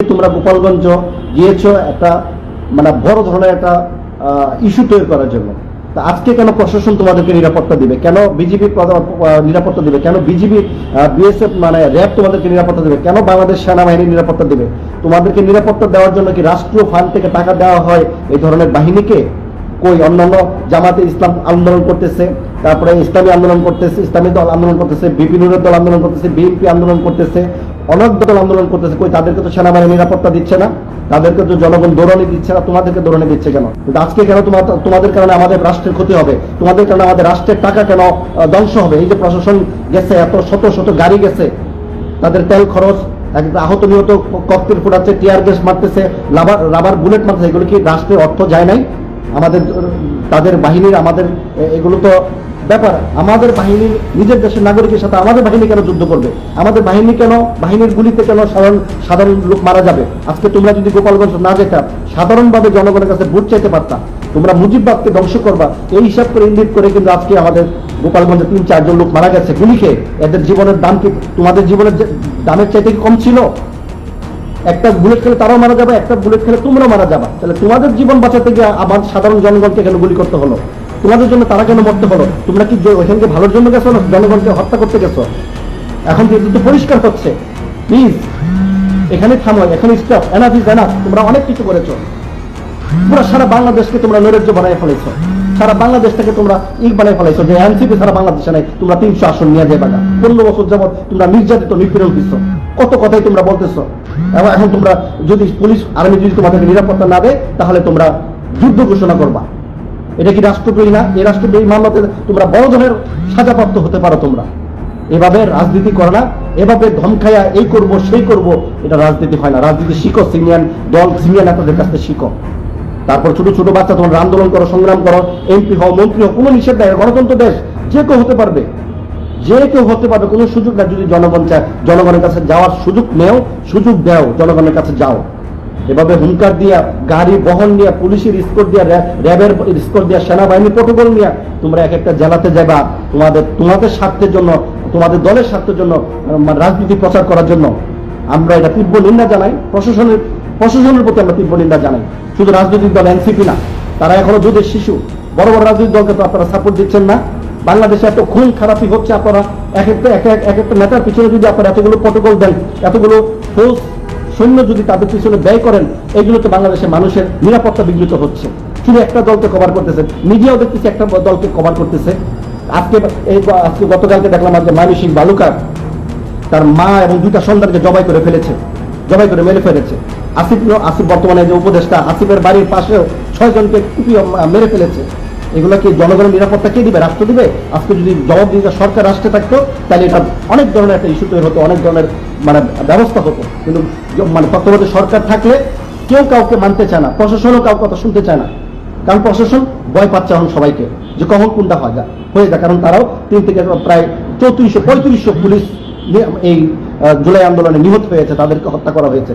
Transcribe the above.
তোমরা গোপালগঞ্জ গিয়েছো, একটা মানে বড় ধরনের একটা ইস্যু তৈরি করার জন্য। তা আজকে কেন প্রশাসন তোমাদেরকে নিরাপত্তা দিবে? কেন বিজেপি নিরাপত্তা দিবে? কেন বিজেপি বিএসএফ মানে র্যাব তোমাদেরকে নিরাপত্তা দিবে? কেন বাংলাদেশ সেনাবাহিনী নিরাপত্তা দিবে? তোমাদেরকে নিরাপত্তা দেওয়ার জন্য কি রাষ্ট্রীয় ফান্ড থেকে টাকা দেওয়া হয় এই ধরনের বাহিনীকে? কই? অন্যান্য জামাতে ইসলাম আন্দোলন করতেছে, তারপরে ইসলামী আন্দোলন করতেছে, ইসলামী দল আন্দোলন করতেছে বিপিনুরের দল আন্দোলন করতেছে, বিএনপি আন্দোলন করতেছে, অনেক দল আন্দোলন করতেছে, কই? তাদেরকে তো সেনাবাহিনী নিরাপত্তা দিচ্ছে না, তাদেরকে তো জনগণ দৌড়ানি দিচ্ছে না, তোমাদেরকে দৌড়ানি দিচ্ছে কেন? আজকে কেন তোমাদের কারণে আমাদের রাষ্ট্রের ক্ষতি হবে? তোমাদের কারণে আমাদের রাষ্ট্রের টাকা কেন ধ্বংস হবে? এই যে প্রশাসন গেছে, এত শত শত গাড়ি গেছে, তাদের তেল খরচ আহত নিহত ককটেল ফোটাচ্ছে, টিয়ার গ্যাস মারতেছে রাবার রাবার বুলেট মারতেছে, এগুলো কি রাষ্ট্রের অর্থ যায় নাই? আমাদের, তাদের বাহিনীর, আমাদের এগুলো তো ব্যাপার। আমাদের বাহিনীর নিজের দেশের নাগরিকের সাথে আমাদের বাহিনী কেন যুদ্ধ করবে? আমাদের বাহিনী কেন, বাহিনীর গুলিতে কেন সাধারণ সাধারণ লোক মারা যাবে? আজকে তোমরা যদি গোপালগঞ্জ না যেতাম সাধারণভাবে জনগণের কাছে ভোট চাইতে পারতাম তোমরা মুজিববাদকে ধ্বংস করবা। এই হিসাব করে ইঙ্গিত করে কিন্তু আজকে আমাদের গোপালগঞ্জে তিন, চারজন লোক মারা গেছে গুলি খেয়ে এদের জীবনের দাম কি তোমাদের জীবনের দামের চাইতে কি কম ছিল? একটা বুলেট খেলে তারাও মারা যাবে, একটা বুলেট খেলে তোমরাও মারা যাবা। তাহলে তোমাদের জীবন বাঁচাতে গিয়ে আমার সাধারণ জনগণকে কেন গুলি করতে হলো? তোমাদের জন্য তারা কেন মরতে হলো? তোমরা কি ওইখানকে ভালোর জন্য গেছো না জনগণকে হত্যা করতে গেছো? এখন কিন্তু তো পরিষ্কার হচ্ছে। প্লিজ এখানে থামো, এখানে স্টপ এনাফ ইজ এনাফ তোমরা অনেক কিছু করেছ। পুরো সারা বাংলাদেশকে তোমরা নৈরাজ্য বানাই ফেলেছো। সারা বাংলাদেশ থেকে তোমরা ই বানাই ফেলাইছো, যে এনসিপি সারা বাংলাদেশে নাই, তোমরা তিনশো আসন নিয়ে যাবে না। পনেরো বছর যাবত তোমরা নির্যাতিত, নিপীড়ন দিচ্ছ কত কথাই তোমরা বলতেছো। এবং এখন তোমরা যদি পুলিশ, আর্মি যদি তোমাদেরকে নিরাপত্তা না দেয়, তাহলে তোমরা যুদ্ধ ঘোষণা করবা। এটা কি রাষ্ট্রদ্রোহী না? এই রাষ্ট্রদ্রোহী মামলাতে তোমরা বড় ধরনের সাজাপ্রাপ্ত হতে পারো তোমরা। এভাবে রাজনীতি করে না, এভাবে ধমকাইয়া এই করব, সেই করব, এটা রাজনীতি হয় না। রাজনীতি শিখো, সিনিয়র দল, সিনিয়র নেতাদের কাছ থেকে শিখো। তারপর ছোট ছোট বাচ্চা, তোমরা আন্দোলন করো, সংগ্রাম করো এমপি হও, মন্ত্রী হও, কোনো নিষেধ নেই, গণতন্ত্র দেশ, যে কেউ হতে পারবে। যে কেউ হতে পারবে, কোনো সুযোগ না যদি জনগণ চায়, জনগণের কাছে যাওয়ার সুযোগ নেও, সুযোগ দাও, জনগণের কাছে যাও। এভাবে হুঙ্কার দিয়া, গাড়ি বহন নিয়ে পুলিশের স্কোর দিয়া র্যাবের স্কোর দিয়া সেনাবাহিনী প্রোটোকল নিয়ে, তোমরা এক একটা জেলাতে যাবা তোমাদের তোমাদের স্বার্থের জন্য, তোমাদের দলের স্বার্থের জন্য রাজনীতি প্রচার করার জন্য। আমরা এটা তীব্র নিন্দা জানাই, প্রশাসনের প্রশাসনের প্রতি আমরা তীব্র নিন্দা জানাই। শুধু রাজনৈতিক দল এনসিপি না, তারা এখনও যুদ্ধের শিশু। বড় বড় রাজনৈতিক দলকে তো আপনারা সাপোর্ট দিচ্ছেন না। বাংলাদেশে এত খুন খারাপি হচ্ছে, আপনারা এক একটা, এক এক- এক একটা নেতার পিছনে যদি আপনারা এতগুলো প্রটোকল দেন, এতগুলো ফৌজ সৈন্য যদি তাদের পিছনে ব্যয় করেন এগুলোতে বাংলাদেশের মানুষের নিরাপত্তা বিঘ্নিত হচ্ছে। শুধু একটা দলকে কভার করতেছে মিডিয়াও দেখতেছি একটা দলকে কভার করতেছে। আজকে, এই আজকে গতকালকে দেখলাম আজকে মানসিক বালুকার তার মা এবং দুইটা সন্তানকে জবাই করে ফেলেছে, জবাই করে মেরে ফেলেছে। আসিফ আসিফ বর্তমানে যে উপদেষ্টা, আসিফের বাড়ির পাশেও ছয়জনকে কুপিয়ে মা- মেরে ফেলেছে। এগুলো কি জনগণের নিরাপত্তা কে দিবে? রাষ্ট্র দিবে? আজকে যদি জবাব দিতে সরকার রাষ্ট্রে থাকতো, তাহলে এটা অনেক ধরনের একটা ইস্যু তৈরি হতো, অনেক ধরনের মানে ব্যবস্থা হতো। কিন্তু মানে তত্ত্বাবধায়ক সরকার থাকলে কেউ কাউকে মানতে চায় না, প্রশাসনও কাউ কথা শুনতে চায় না। কারণ প্রশাসন ভয় পাচ্ছে এখন সবাইকে, যে কখন কোনটা হয় যা হয়ে যায়। কারণ তারাও তিন থেকে প্রায় চৌত্রিশশো, পঁয়ত্রিশশো পুলিশ এই জুলাই আন্দোলনে নিহত হয়েছে, তাদেরকে হত্যা করা হয়েছে।